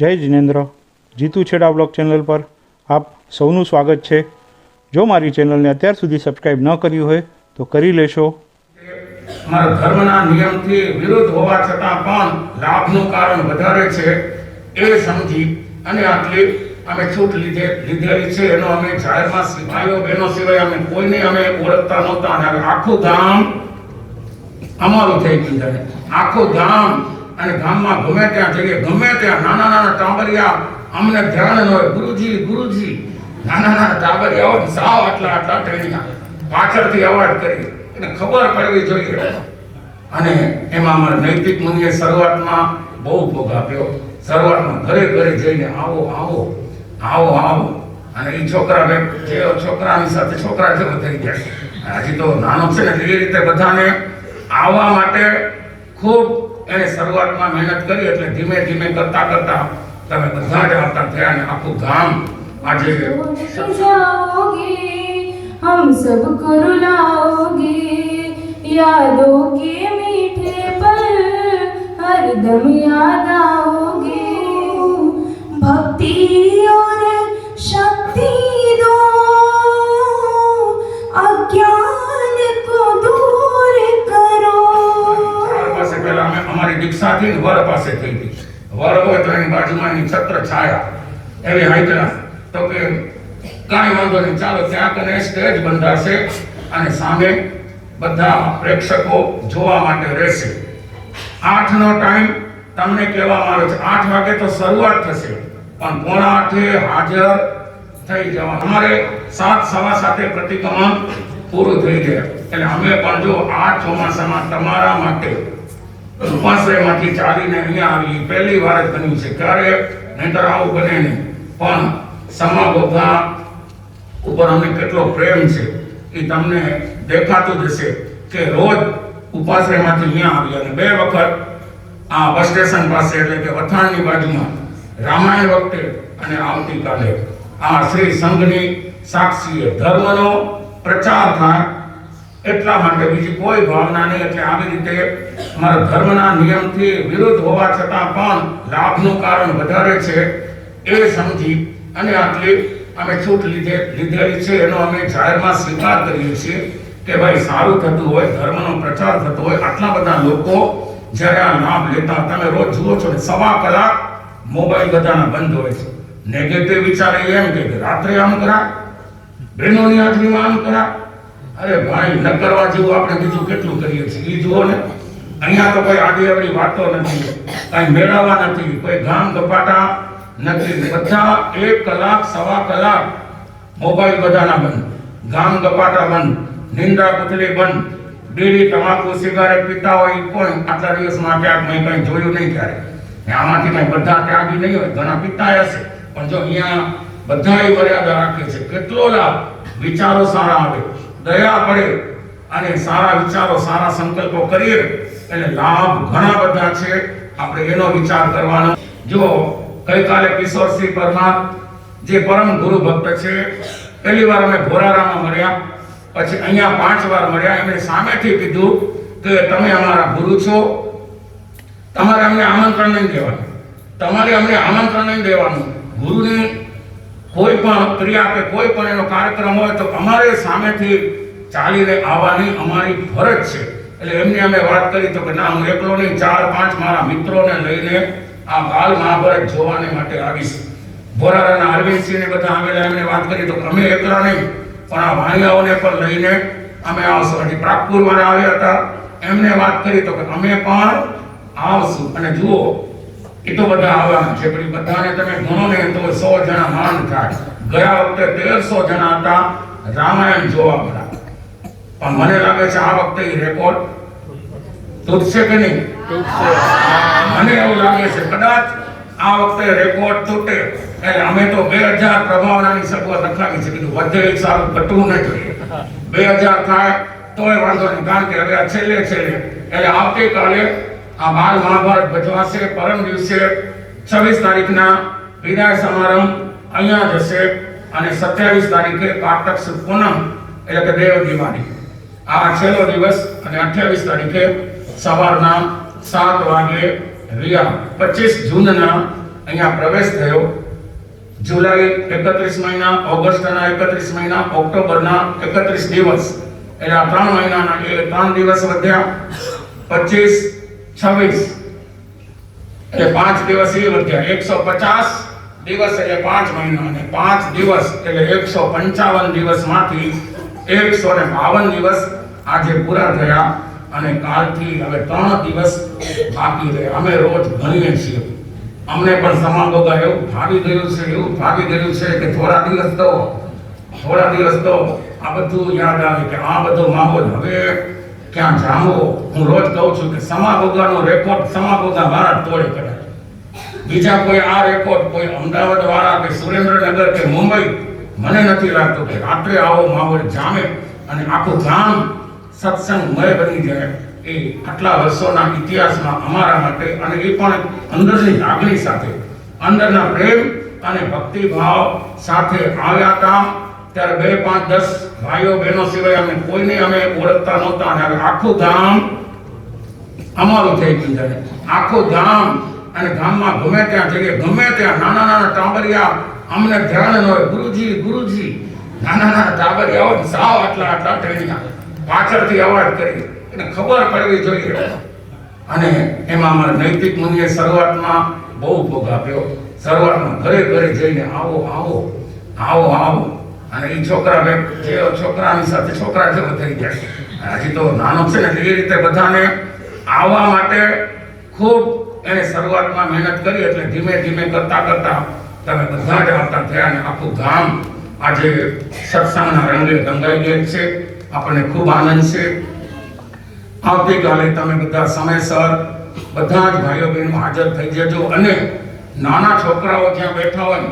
જય જિનેન્દ્ર. જીતુ છેડા blog channel પર આપ સૌનું સ્વાગત છે. જો મારી ચેનલને અત્યાર સુધી સબસ્ક્રાઈબ ન કરી હોય, તો કરી લેશો. ધર્મના નિયમથી વિરુદ્ધ હોવા છતાં પણ લાભનું કારણ વધારે છે. એ સમજી અને આટલી અમે છૂટ લીધે લીધેલી છે. એનો અમે જાહેરમાં સિપાહીઓ બહેનો સિવાય અમે કોઈને અમે ઓળખતા નહોતા. અને આખું ગામ અમારું થઈ ગયું આખું ગામ અને ગામમાં ગમે ત્યાં જઈએ, ગમે ત્યાં નાના નાના ટાંબરિયા, અમને ધ્યાન ન હોય, ગુરુજી ગુરુજી, નાના નાના ટાંબરિયા હોય સાવ આટલા આટલા ટેણીયા પાછળથી અવાજ કરી, એને ખબર પડવી જોઈએ. અને એમાં અમારા નૈતિક મુનિએ શરૂઆતમાં બહુ ભોગ આપ્યો. શરૂઆતમાં ઘરે ઘરે જઈને આવો આવો આવો આવો. અને એ છોકરા જે છોકરાની સાથે છોકરા જેવો થઈ જાય હજી તો નાનો છે ને, એ રીતે બધાને આવવા માટે ખૂબ એને શરૂઆતમાં મહેનત કરી એટલે ધીમે ધીમે કરતા કરતા તમે બધા જ આવતા થયા અને આખું ગામ આજે छोड़ जाओगे हम सबको रुलाओगे यादों के मीठे पल हरदम याद आओगे भक्ति और અમારી દીક્ષા થઈ વર પાસે થઈ હતી વર હોય તો એની બાજુમાં એની છત્ર છાયા. એવી હાઈકલા તો કે કાંઈ વાંધો નહીં, ચાલો ત્યાં કને સ્ટેજ બંધાશે અને સામે બધા પ્રેક્ષકો જોવા માટે રહેશે. આઠ નો ટાઈમ તમને કહેવામાં આવે છે. આઠ વાગે તો શરૂઆત થશે, પણ પોણા આઠે હાજર થઈ જવા અમારે સાત સવા સાથે પ્રતિક્રમણ પૂરું થઈ જાય એટલે અમે પણ જો આ ચોમાસામાં તમારા માટે ઉપાશ્રયમાંથી ચાલીને અહીંયા આવી. પહેલી વાર બન્યું છે ક્યારે? નહીંતર આવું બને નહીં. પણ સમા ગોગા ઉપર અમને કેટલો પ્રેમ છે એ તમને દેખાતું જ હશે કે રોજ ઉપાશ્રયમાંથી અહીંયા આવી અને બે વખત આ બસ સ્ટેશન પાસે એટલે કે વથાણની બાજુમાં રામાયણ વખતે અને આવતીકાલે આ શ્રી સંઘની સાક્ષીએ ધર્મનો પ્રચાર થાય એટલા માટે બીજી કોઈ ભાવના નહીં. એટલે આવી રીતે મારા ધર્મના નિયમથી વિરુદ્ધ હોવા છતાં પણ લાભનું કારણ વધારે છે એ સમજી અને આટલી અમે છૂટ લીધે લીધેલી છે. એનો અમે જાહેરમાં સ્વીકાર કરીએ છીએ કે ભાઈ સારું થતું હોય, ધર્મનો પ્રચાર થતો હોય, આટલા બધા લોકો જ્યારે આ લાભ લેતા, તમે રોજ જુઓ છો સવા કલાક મોબાઈલ બધાના બંધ હોય છે. નેગેટિવ વિચારે એમ કે રાત્રે આમ કરા બહેનોની હાજરીમાં આમ કરા અરે ભાઈ ન કરવા જેવું આપણે બીજું કેટલું કરીએ છીએ? એ જુઓ ને. અહીંયા તો કોઈ આગળ આપણી વાતો નથી. કાંઈ મેળવવા નથી. કોઈ ગામ ગપાટા નથી. બધા એક કલાક, સવા કલાક મોબાઈલ બધાના બંધ. ગામ ગપાટા બંધ. નિંદા કુતરી બંધ. બીડી, તમાકુ, સિગારેટ પીતા હોય કોઈ આટલા દિવસમાં ક્યાંક મેં કંઈ જોયું નહીં ક્યારે? આમાંથી કંઈ બધા ત્યાગી નહીં હોય? ઘણા પીતા હશે. પણ જો અહીંયા બધાએ મર્યાદા રાખે છે. કેટલો લાભ? વિચારો સારા આવે. દયા પડે અને સારા વિચારો, સારા સંકલ્પો કરીએ એટલે લાભ ઘણા બધા છે. આપણે એનો વિચાર કરવાનો. જો ગઈકાલે કિશોરસિંહ પરમાર જે પરમ ગુરુ ભક્ત છે, પહેલી વાર અમે ભોરારામાં મળ્યા, પછી અહીંયા પાંચ વાર મળ્યા. એમણે સામેથી કીધું કે તમે અમારા ગુરુ છો. તમારે અમને આમંત્રણ નહીં દેવાનું. તમારે અમને આમંત્રણ નહીં દેવાનું. ગુરુની કોઈ પણ ક્રિયા કે કોઈ પણ એનો કાર્યક્રમ હોય તો અમારે સામેથી ચાલીને આવવાની અમારી ફરજ છે. એટલે એમની અમે વાત કરી તો કે ના, હું એકલો નહીં, ચાર પાંચ મારા મિત્રોને લઈને આ બાલ મહાભારત જોવાને માટે આવીશ. ભોરારાના અરવિંદસિંહને બધા આવેલા, એમને વાત કરી તો અમે એકલા નહીં, પણ આ વાણિયાઓને પણ લઈને અમે આવશું હજી પ્રાગપુરમાં આવ્યા હતા. એમને વાત કરી તો કે અમે પણ આવશું. અને જુઓ એ બધા આવવાના છે, પણ બધાને તમે ગણો ને તો સો જણા માન થાય. ગયા વખતે તેરસો જણા હતા, રામાયણ જોવા વાળા પણ મને લાગે છે આ વખતે રેકોર્ડ તૂટશે કે નહીં? મને એવું લાગે છે, કદાચ આ વખતે રેકોર્ડ તૂટે. એટલે અમે તો બે હજાર પ્રભાવનાની સગવડ લખાવી છે, કીધું વધે સારું, ઘટવું ન જોઈએ. બે હજાર થાય, તોય વાંધો નહીં, કારણ કે હવે છેલ્લે છેલ્લે. એટલે આવતીકાલે આ બાલ મહાભારત ભજવાશે પરમ દિવસે છવ્વીસ તારીખના વિદાય સમારંભ અહીંયા જશે અને સત્યાવીસ તારીખે કારતક સુદ પૂનમ એટલે કે દેવ દિવાળી. આ છેલ્લો દિવસ અને અઠ્યાવીસ તારીખે સવારના સાત વાગે રિયા પચીસ જૂનના અહીંયા પ્રવેશ થયો. જુલાઈ એકત્રીસ મહિના, ઓગસ્ટના એકત્રીસ મહિના, ઓક્ટોબરના એકત્રીસ દિવસ. એટલે આ ત્રણ મહિનાના ત્રણ દિવસ વધ્યા. પચીસ છવ્વીસ. એટલે પાંચ દિવસ એ વધ્યા એકસો પચાસ દિવસ એટલે પાંચ મહિનો અને પાંચ દિવસ એટલે એકસો પંચાવન દિવસમાંથી એકસો ને બાવન દિવસ આજે પૂરા થયા અને કાલથી હવે ત્રણ દિવસ બાકી રહ્યા. અમે રોજ ભણીએ છીએ. અમને પણ સમાગોગા એવું ફાવી ગયું છે, એવું ફાવી ગયું છે કે થોડા દિવસ તો, થોડા દિવસ તો આ બધું યાદ આવે કે આ બધો માહોલ હવે ક્યાં જામવો હું રોજ કહું છું કે સમાગોગાનો રેકોર્ડ સમાગોગા વાળા તોડે કરે બીજા કોઈ આ રેકોર્ડ કોઈ અમદાવાદ વાળા કે સુરેન્દ્રનગર કે મુંબઈ, મને નથી લાગતું કે રાત્રે આવો માહોલ જામે અને આખું ગામ સત્સંગમય બની જાય એ આટલા વર્ષોના ઇતિહાસમાં અમારા માટે અને એ પણ અંદરની લાગણી સાથે, અંદરના પ્રેમ અને ભક્તિભાવ સાથે આવ્યા હતા. ત્યારે બે, પાંચ, દસ ભાઈઓ, બહેનો સિવાય અમે કોઈને અમે ઓળખતા નહોતા અને આખું ગામ અમારું થઈ ગયું છે. આખું ગામ અને ગામમાં ગમે ત્યાં જઈએ, ગમે ત્યાં નાના નાના ટાંબરિયા, અમને ધ્યાન હોય, ગુરુજી ગુરુજી, નાના નાના ટાબરિયા હોય, સાવ આટલા આટલા ટેણીયા. પાછળથી અવાજ કરી, એને ખબર પડવી જોઈએ. અને એમાં અમારા નૈતિક મુનિએ શરૂઆતમાં બહુ ભોગ આપ્યો. શરૂઆતમાં ઘરે ઘરે જઈને આવો આવો આવો આવો. અને એ છોકરા જે છોકરાની સાથે છોકરા જેવો થઈ જાય હજી તો નાનો છે ને એ રીતે બધાને આવવા માટે ખૂબ એને શરૂઆતમાં મહેનત કરી, એટલે ધીમે ધીમે કરતા કરતા તમે બધા જ આવતા થયા અને આખું ગામ આજે સત્સંગના રંગે રંગાઈ ગયેલ છે. આપણને ખૂબ આનંદ છે. આવતીકાલે તમે બધા સમયસર બધા જ ભાઈઓ બહેનો હાજર થઈ જજો અને નાના છોકરાઓ જ્યાં બેઠા હોય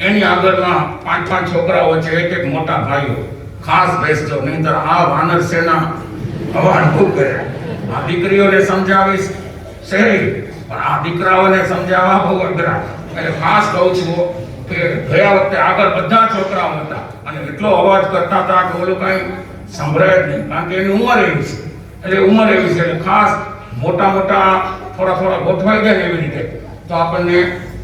એની આગળના પાંચ પાંચ છોકરાઓ છે, એક એક મોટા ભાઈઓ. ખાસ બેસજો, નહીંતર આ વાનર સેના અવાન ભૂખ કરે. આ દીકરીઓને સમજાવીશ. સહેલી, પણ આ દીકરાઓને સમજાવવા બહુ અઘરા. એટલે ખાસ કહું છું કે ગયા વખતે આગળ બધા છોકરાઓ હતા અને એટલો અવાજ કરતા હતા કે ઓલું કાંઈ સંભળાય જ નહીં. કારણ કે એની ઉંમર એવી છે. એટલે ઉંમર એવી છે. એટલે ખાસ મોટા મોટા થોડા થોડા ગોઠવાઈ જાય એવી રીતે. તો આપણને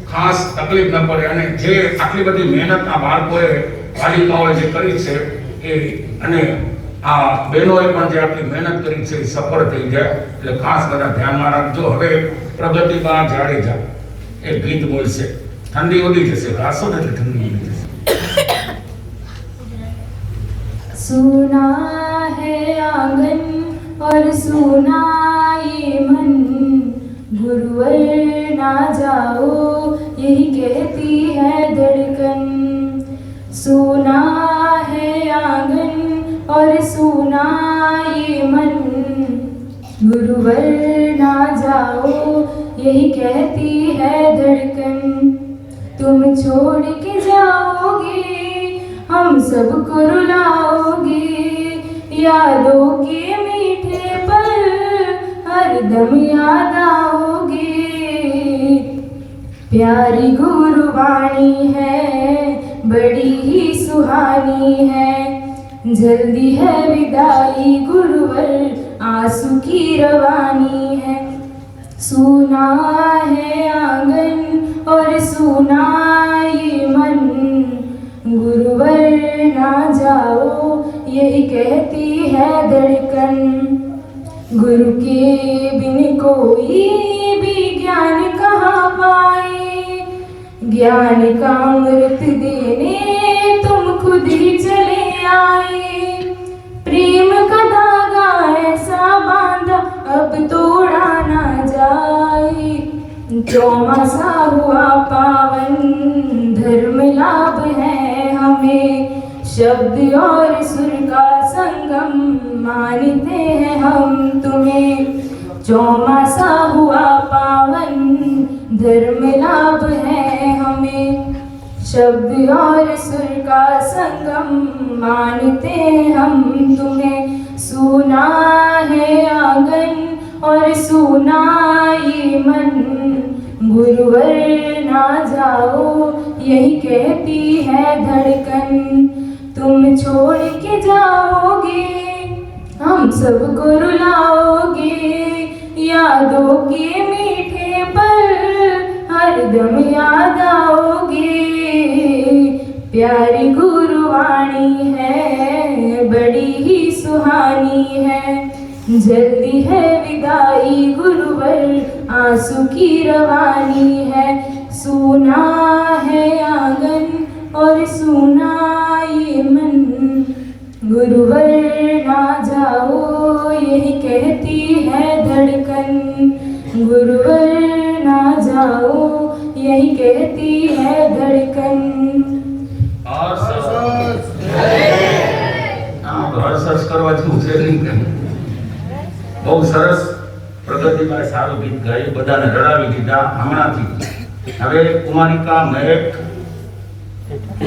ખાસ તકલીફ ન પડે અને જે આટલી બધી મહેનત આ બાળકોએ બાલિકાઓએ જે કરી છે એ અને આ બહેનોએ પણ જે આટલી મહેનત કરી છે એ સફળ થઈ જાય એટલે ખાસ બધા ધ્યાનમાં રાખજો હવે પ્રગતિબા જાડેજા એ ગીત બોલશે ઠંડી ઉડી જશે ગાશો ને એટલે ઠંડી ઉડી જશે सुना है आंगन और सुना ये मन गुरुवर ना जाओ, यही कहती है धड़कन। सुना है आँगन और सुना ये मन। गुरुवर ना जाओ, यही कहती है धड़कन। तुम छोड़ के जाओगे, हम सबको रुलाओगे। यादों के पल हर दम याद आओगे। प्यारी गुरुवाणी है, बड़ी ही सुहानी है। जल्दी है विदाई गुरुवर, आँसू की रवानी है। सुना है आँगन और सुना ये मन। गुरुवर ना जाओ, यही कहती है धड़कन। गुरु के बिन कोई भी ज्ञान कहाँ पाए? ज्ञान का अमृत देने तुम खुद ही चले आए। प्रेम का धागा ऐसा बांधा, अब तोड़ा ना जाए। चौमासा हुआ पावन, धर्म लाभ है हमें। शब्द और सुर का संगम मानते हैं हम तुम्हें। चौमासा हुआ पावन, धर्म लाभ है हमें। शब्द और सुर का संगम मानते हम तुम्हें। सुना है आँगन और सुना ये मन। गुरुवर ना जाओ, यही कहती है धड़कन। तुम छोड़ के जाओगे, हम सबको रुलाओगे यादों के मीठे पल हरदम याद आओगे। प्यारी गुरुवाणी है, बड़ी ही सुहानी है। जल्दी है विदाई गुरुवर, आँसू की रवानी है। सुना है आँगन और सुना ये मन गुरुवर ना जाओ यही कहती है धड़कन गुरुवर ना जाओ यही कहती है धड़कन और सरस આમાં તો હર્ષ કરવા જેવું છે નહીં કંઈ બહુ સરસ પ્રગતિભાઈ સારું ગીત ગાયું બધાને રડાવી દીધા હમણાંથી હવે કુમારિકા મહેક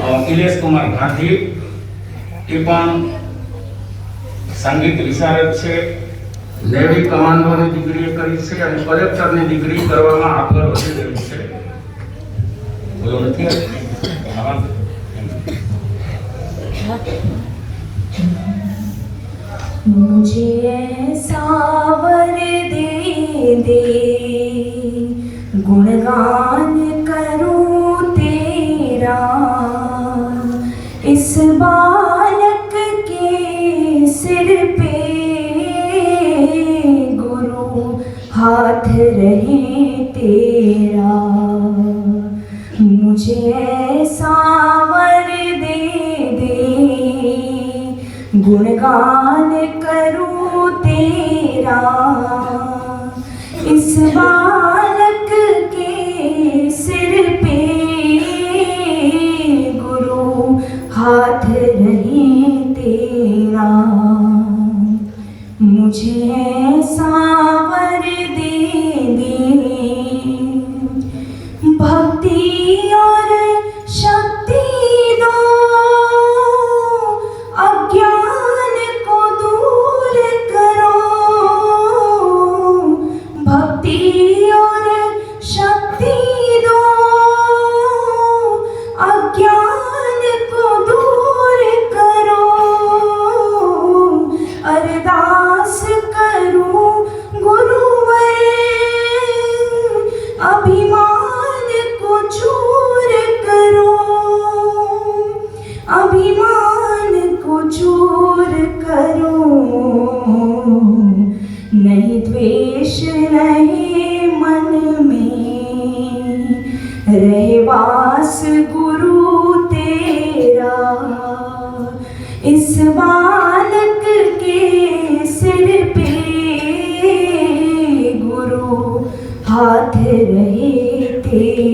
અ, ઇલેશ કુમાર ગાંધી એ પણ સંગીત વિશારદ છે નેવી કમાન્ડોની ડિગ્રી કરી છે અને કલેક્ટરની ડિગ્રી કરવામાં આગળ વધી રહી છે બોલો નથી હા. मुझे ऐसा वर दे दे गुणगान मुझे ऐसा वर दे दे गुणगान करूं तेरा इस बालक के सिर पे गुरु हाथ रहे तेरा मुझे ऐसा હાથ રહી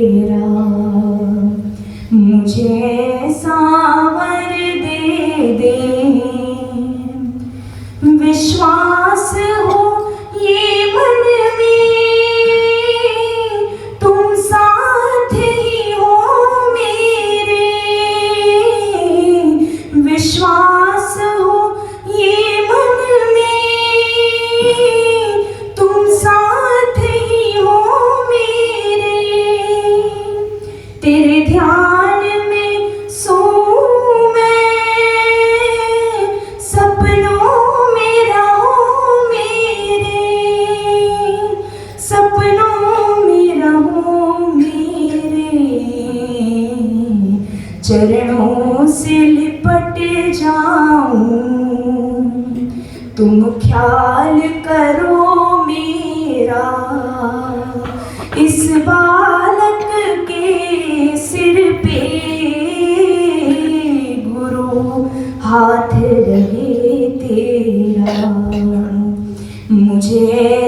रहे तेरा मुझे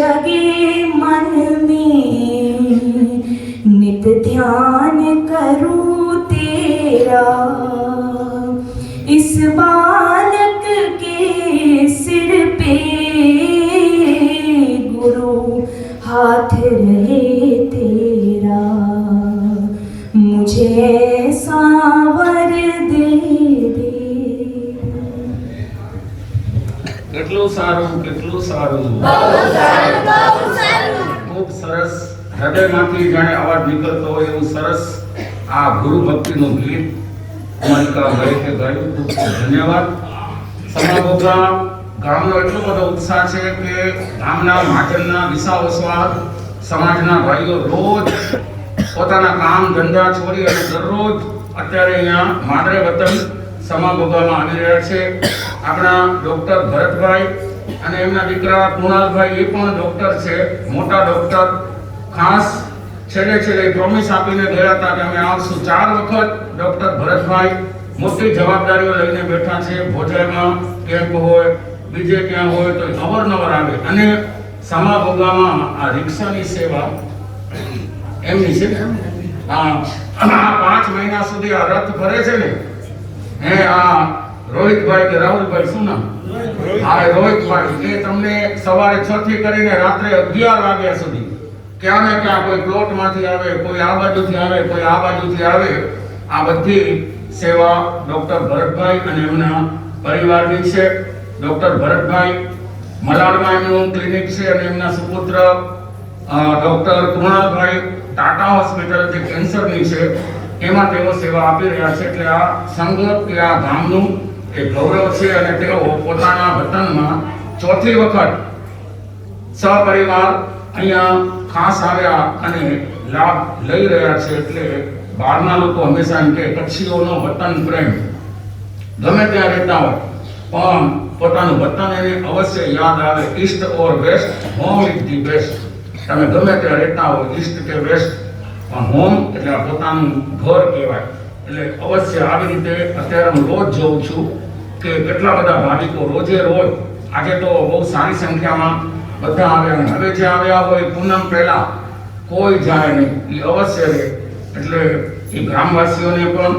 जगे मन में गुणगान करूं तेरा इस बालक के सिर पे गुरु हाथ रहे तेरा मुझे ऐसा वर दे दे કેટલું સારું કેટલું સારું હૃદયમાંથી જાણે અવાજ નીકળતો હોય એવું સરસ આ ગુરુ ભક્તિનું ગીત મલિકા ભાઈએ ગાયું. ધન્યવાદ. સમાગોગા ગામનો એટલો બધો ઉત્સાહ છે કે ગામના માજનના વિસાવ વસવાટ સમાજના ભાઈઓ રોજ પોતાના કામ ધંધા છોડી અને દરરોજ અત્યારે અહીંયા માદરે વતન સમાગોગામાં આવી રહ્યા છે. આપણા ડૉક્ટર ભરતભાઈ અને એમના દીકરા કુણાલભાઈ એ પણ ડૉક્ટર છે, મોટા ડોક્ટર. ખાસ છેલ્લે છેલ્લે પ્રોમિસ આપીને ગયા હતા કે અમે આવશું. ચાર વખત ડોક્ટર ભરતભાઈ મોટી જવાબદારીઓ લઈને બેઠા છે. ભોજનમાં કેમ્પ હોય બીજે ક્યાં હોય તો અવારનવાર આવે. અને સમા ભોગામાં આ રિક્ષાની સેવા એમની છે આ આ પાંચ મહિના સુધી આ રથ ફરે છે ને? હે આ રોહિતભાઈ કે રાહુલભાઈ શું નામ? હા રોહિતભાઈ. એ તમને સવારે છ થી કરીને રાત્રે અગિયાર વાગ્યા સુધી ક્યાં ને ક્યાં કોઈ પ્લોટમાંથી આવે, કોઈ આ બાજુથી આવે, કોઈ આ બાજુથી આવે, આ બધી સેવા ડોક્ટર ભરતભાઈ અને એમના પરિવારની છે. ડોક્ટર ભરતભાઈ મલાડમાં એમનું ક્લિનિક છે અને એમના સુપુત્ર ડૉક્ટર કૃણાલભાઈ ટાટા હોસ્પિટલ જે કેન્સરની છે, એમાં તેઓ સેવા આપી રહ્યા છે. એટલે આ સંઘ કે આ ગામનું એ ગૌરવ છે અને તેઓ પોતાના વતનમાં ચોથી વખત સહપરિવાર અહીંયા ખાસ આવ્યા અને લાભ લઈ રહ્યા છે એટલે બહારના લોકો હંમેશા એમ કે કચ્છીઓનો વતન પ્રેમ. ગમે ત્યાં રહેતા હોય, પણ પોતાનું વતન એને અવશ્ય યાદ આવે east or west, home is the best. તમે ગમે ત્યાં રહેતા હોય ઈસ્ટ કે વેસ્ટ, પણ હોમ એટલે પોતાનું ઘર કહેવાય. એટલે અવશ્ય આવી રીતે અત્યારે હું રોજ જોઉં છું કે કેટલા બધા ભાવિકો રોજે રોજ, આજે તો બહુ સારી સંખ્યામાં બધા આવ્યા હવે જે આવ્યા હોય પૂનમ પહેલા, કોઈ જાય નહીં. એ અવશ્ય રહે. એટલે એ ગ્રામવાસીઓને પણ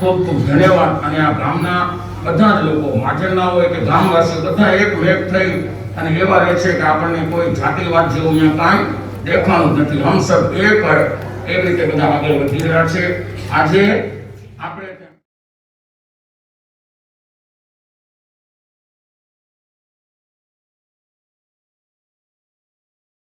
ખૂબ ખૂબ ધન્યવાદ. અને આ ગામના બધા જ લોકો માજરના હોય કે ગામવાસીઓ બધા એક વેગ થઈ અને એવા રહે છે કે આપણને કોઈ જાતિવાદ જેવું અહીંયા કાંઈ દેખાણું નથી. હમસબ એ કરે એવી રીતે બધા આગળ વધી રહ્યા છે. આજે